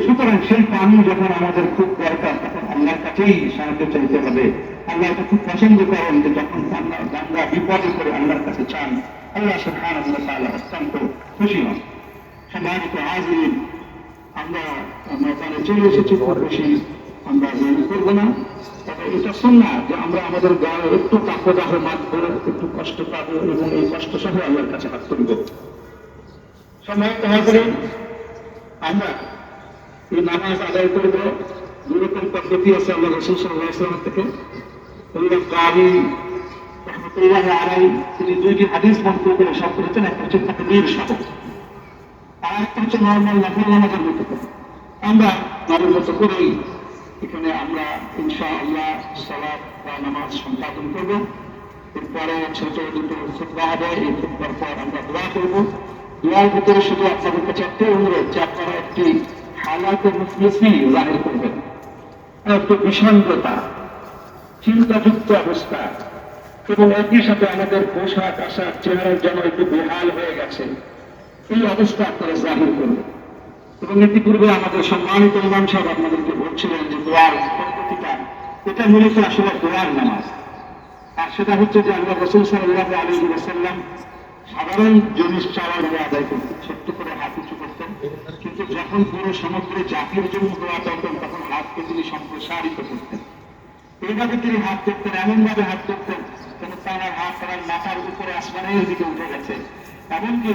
সুতরাং সেই পানি যখন আমাদের খুব দরকার, তখন আল্লাহর কাছেই সাহায্য চাইতে হবে। আল্লাহ এটা খুব পছন্দ করেন যে যখন বান্দা বিপদে করে আল্লাহর কাছে চান আল্লাহ সুবহান আল্লাহ অত্যন্ত খুশি হন। সম্মানিত হাজির আমরা তাহলে চলে এসেছি খুব বেশি আমরা দেরি করব না। তবে এটা শোন না যে আমরা আমাদের গায়ে একটু কাপদাহ মাত্র একটু কষ্ট পাবো এবং এই কষ্ট সহ আল্লাহর কাছে হাত তুলব। সম্মানিত হাজির আমরা এই নামাজ আদায় করব। দুরকম পদ্ধতি আছে আল্লাহ রসুল সাল্লাহ ইসলামের থেকে। কারি আলাই তিনি দুইটি হাদিস মন্ত্র করে সব করেছেন একটা হচ্ছে তাকবীর সহ। আর একটা হচ্ছে নর্মাল নফল নামাজের মতো আমরা তাদের মতো করেই এখানে আমরা ইনশা সালাদ বা নামাজ সম্পাদন করব। এরপরে ছোট দুটো খুতবা হবে, এই খুতবার পর আমরা দোয়া করব। দোয়ার ভিতরে শুধু আপনাদের কাছে একটাই অনুরোধ যে আপনারা একটি হালাতে মুসলিসি জাহির করবেন। একটু বিষণ্ণতা, চিন্তাযুক্ত অবস্থা এবং একই সাথে আমাদের পোশাক, আশাক, চেহারার যেন একটু বেহাল হয়ে গেছে। এই অবস্থা আপনারা জাহির করবেন এবং ইতিপূর্বে আমাদের সম্মানিত ইমাম সাহেব আপনাদেরকে বলছিলেন যে দোয়ার পদ্ধতিটা, এটা মূলত আসলে দোয়ার নামাজ। আর সেটা হচ্ছে যে আল্লাহ রসুল সাল্লাহ আলী ওয়াসাল্লাম সাধারণ জিনিস চাওয়ার দোয়া আদায় করতেন, ছোট্ট করে হাত উঁচু করতেন। কিন্তু যখন পুরো সমগ্র জাতির জন্য দোয়া চাইতেন তখন হাতকে তিনি সম্প্রসারিত করতেন। এইভাবে তিনি হাত করতেন এমন ভাবে হাত করতেন যেন তার হাত তার মাথার উপরে আসমানের দিকে উঠে গেছে। এমনকি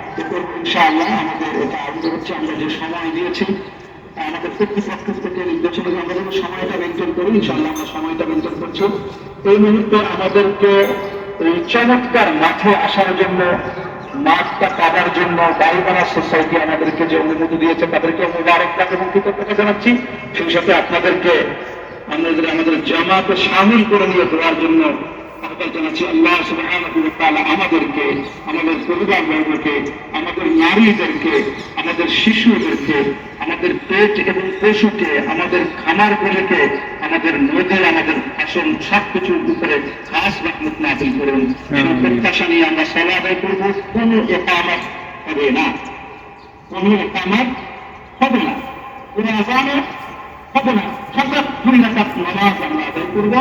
এ ইনশাআল্লাহ আমাদের এটা হচ্ছে আমরা যে সময় দিয়েছি, আমাদের থেকে আমরা যেন সময়টা মেনটেন করি, ইনশাআল্লাহ আমরা সময়টা মেনটেন করছি। এই মুহূর্তে আমাদেরকে এই চমৎকার মাঠে আসার জন্য, মাঠটা পাবার জন্য বাড়িবাড়া সোসাইটি আমাদেরকে যে অনুমতি দিয়েছে, তাদেরকে মুবারকবাদ এবং কৃতজ্ঞতা জানাচ্ছি। সেই সাথে আপনাদেরকে আমাদের আমাদের জামাতে সামিল করে নিয়ে দেওয়ার জন্য আহ্বান জানাচ্ছি। আল্লাহ সুবহানাহু ওয়া আমাদেরকে আমাদের পরিবার বর্গকে আমাদের নারীদেরকে আমাদের শিশুদেরকে আমাদের পেট এবং পশুকে আমাদের খামার গুলিকে আমাদের নদী আমাদের ফসল সব কিছুর উপরে খাস রহমত নাজিল করুন। সেই প্রত্যাশা নিয়ে আমরা সলা আদায় করব। কোনো একামত হবে না। কোনো একামত হবে না। কোনো আজানত হবে না। সকাল দুই রাকাত নামাজ আমরা আদায় করব।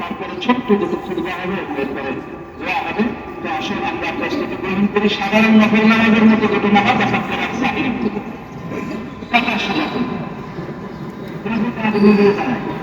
তারপরে ছোট্ট দুটো খুদবা হবে। এরপরে দোয়া হবে। তো আসুন, আমরা প্রস্তুতি গ্রহণ করি সাধারণ নকল নামাজের মতো দুটো নামাজ আপনার জাহির করব কথা শোনা জানায়